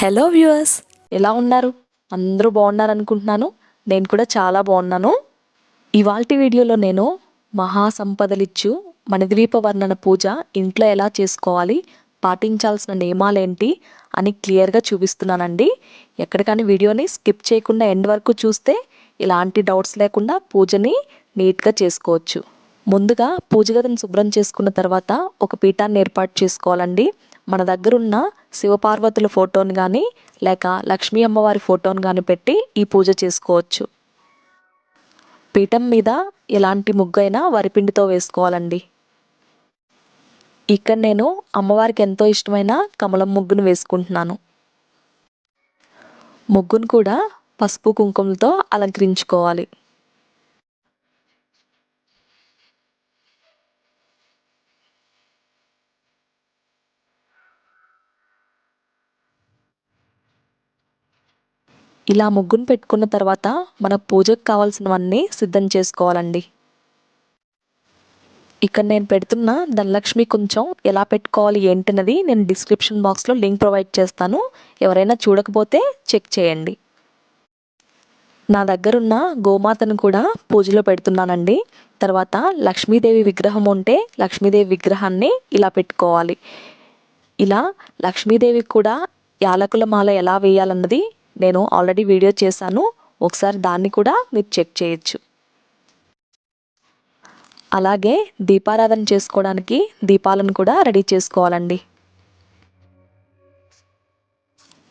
Hello viewers ఎలా ఉన్నారు? అందరూ బాగున్నారు అనుకుంటున్నాను నేను కూడా చాలా బాగున్నాను. ఇవాల్టి వీడియోలో నేను మహాసంపదలిచ్చు మణిద్వీప వర్ణన పూజ ఇంట్లో ఎలా చేసుకోవాలి పాటించాల్సిన నియమాలేంటి అని క్లియర్గా చూపిస్తున్నానండి. ఎక్కడికని వీడియోని స్కిప్ చేయకుండా ఎండ్ వరకు చూస్తే ఇలాంటి డౌట్స్ లేకుండా పూజని నీట్గా చేసుకోవచ్చు. ముందుగా పూజగదిని శుభ్రం చేసుకున్న తర్వాత ఒక పీఠాన్ని ఏర్పాటు చేసుకోవాలండి. మన దగ్గర ఉన్న శివపార్వతుల ఫోటోని కానీ లేక లక్ష్మీ అమ్మవారి ఫోటోని కానీ పెట్టి ఈ పూజ చేసుకోవచ్చు. పీఠం మీద ఎలాంటి ముగ్గైనా వరిపిండితో వేసుకోవాలండి. ఇక్కడ నేను అమ్మవారికి ఎంతో ఇష్టమైన కమలం ముగ్గును వేసుకుంటున్నాను. ముగ్గును కూడా పసుపు కుంకుమలతో అలంకరించుకోవాలి. ఇలా ముగ్గును పెట్టుకున్న తర్వాత మన పూజకు కావాల్సినవన్నీ సిద్ధం చేసుకోవాలండి. ఇక్కడ నేను పెడుతున్న ధనలక్ష్మి కొంచెం ఎలా పెట్టుకోవాలి ఏంటన్నది నేను డిస్క్రిప్షన్ బాక్స్లో లింక్ ప్రొవైడ్ చేస్తాను. ఎవరైనా చూడకపోతే చెక్ చేయండి. నా దగ్గరున్న గోమాతను కూడా పూజలో పెడుతున్నానండి. తర్వాత లక్ష్మీదేవి విగ్రహం ఉంటే లక్ష్మీదేవి విగ్రహాన్ని ఇలా పెట్టుకోవాలి. ఇలా లక్ష్మీదేవి కూడా యాలకుల మాల ఎలా వేయాలన్నది నేను ఆల్రెడీ వీడియో చేశాను. ఒకసారి దాన్ని కూడా మీరు చెక్ చేయొచ్చు. అలాగే దీపారాధన చేసుకోవడానికి దీపాలను కూడా రెడీ చేసుకోవాలండి.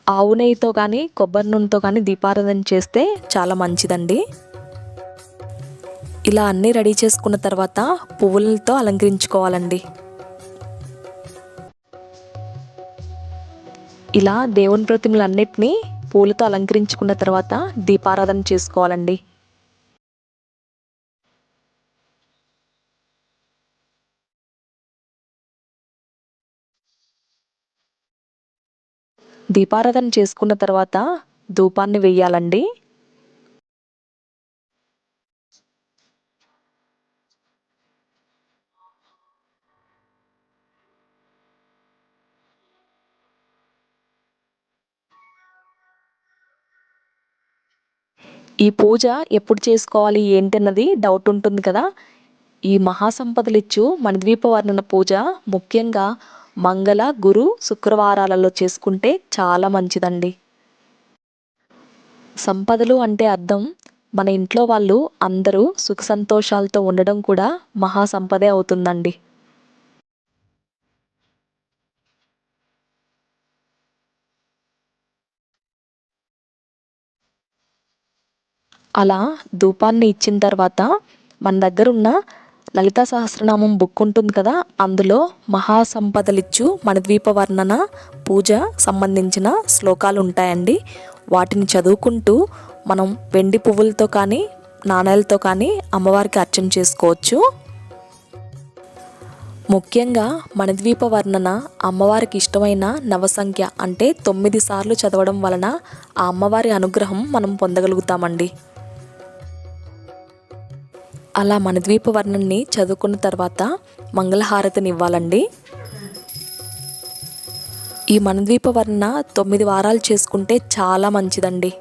ఆవు నెయ్యితో కానీ కొబ్బరి నూనెతో కానీ దీపారాధన చేస్తే చాలా మంచిదండి. ఇలా అన్నీ రెడీ చేసుకున్న తర్వాత పువ్వులతో అలంకరించుకోవాలండి. ఇలా దేవుని ప్రతిమలన్నిటినీ పూలతో అలంకరించుకున్న తర్వాత దీపారాధన చేసుకోవాలండి. దీపారాధన చేసుకున్న తర్వాత ధూపాన్ని వెయ్యాలండి ఈ పూజ ఎప్పుడు చేసుకోవాలి ఏంటన్నది డౌట్ ఉంటుంది కదా. ఈ మహాసంపదలిచ్చు మణిద్వీప వర్ణన పూజ ముఖ్యంగా మంగళ గురు శుక్రవారాలలో చేసుకుంటే చాలా మంచిదండి. సంపదలు అంటే అర్థం. మన ఇంట్లో వాళ్ళు అందరూ సుఖ సంతోషాలతో ఉండడం కూడా మహాసంపదే అవుతుందండి. అలా ధూపాన్ని ఇచ్చిన తర్వాత మన దగ్గర ఉన్న లలితా సహస్రనామం బుక్ ఉంటుంది కదా అందులో మహాసంపదలిచ్చు మణిద్వీప వర్ణన పూజ సంబంధించిన శ్లోకాలు ఉంటాయండి. వాటిని చదువుకుంటూ మనం వెండి పువ్వులతో కానీ నాణాలతో కానీ అమ్మవారికి అర్చన చేసుకోవచ్చు. ముఖ్యంగా మణిద్వీప వర్ణన అమ్మవారికి ఇష్టమైన నవసంఖ్య అంటే తొమ్మిది సార్లు చదవడం వలన ఆ అమ్మవారి అనుగ్రహం మనం పొందగలుగుతామండి. అలా మన ద్వీప వర్ణన్ని చదువుకున్న తర్వాత మంగళహారతిని ఇవ్వాలండి ఈ మనద్వీప వర్ణ తొమ్మిది వారాలు చేసుకుంటే చాలా మంచిదండి.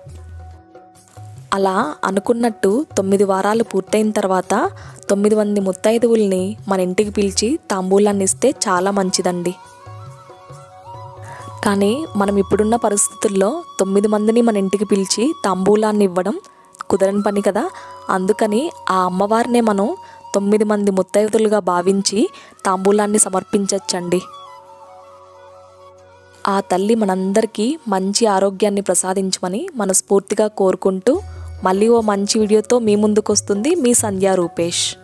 అలా అనుకున్నట్టు తొమ్మిది వారాలు పూర్తయిన తర్వాత తొమ్మిది మంది ముత్తైదువుల్ని మన ఇంటికి పిలిచి తాంబూలాన్ని ఇస్తే చాలా మంచిదండి. కానీ మనం ఇప్పుడున్న పరిస్థితుల్లో తొమ్మిది మందిని మన ఇంటికి పిలిచి తాంబూలాన్ని ఇవ్వడం కుదరని పని కదా. అందుకని ఆ అమ్మవారినే మనం తొమ్మిది మంది ముత్తైదులుగా భావించి తాంబూలాన్ని సమర్పించచ్చండి. ఆ తల్లి మనందరికీ మంచి ఆరోగ్యాన్ని ప్రసాదించమని మనస్ఫూర్తిగా కోరుకుంటూ మళ్ళీ ఓ మంచి వీడియోతో మీ ముందుకు వస్తుంది మీ సంధ్యా రూపేష్.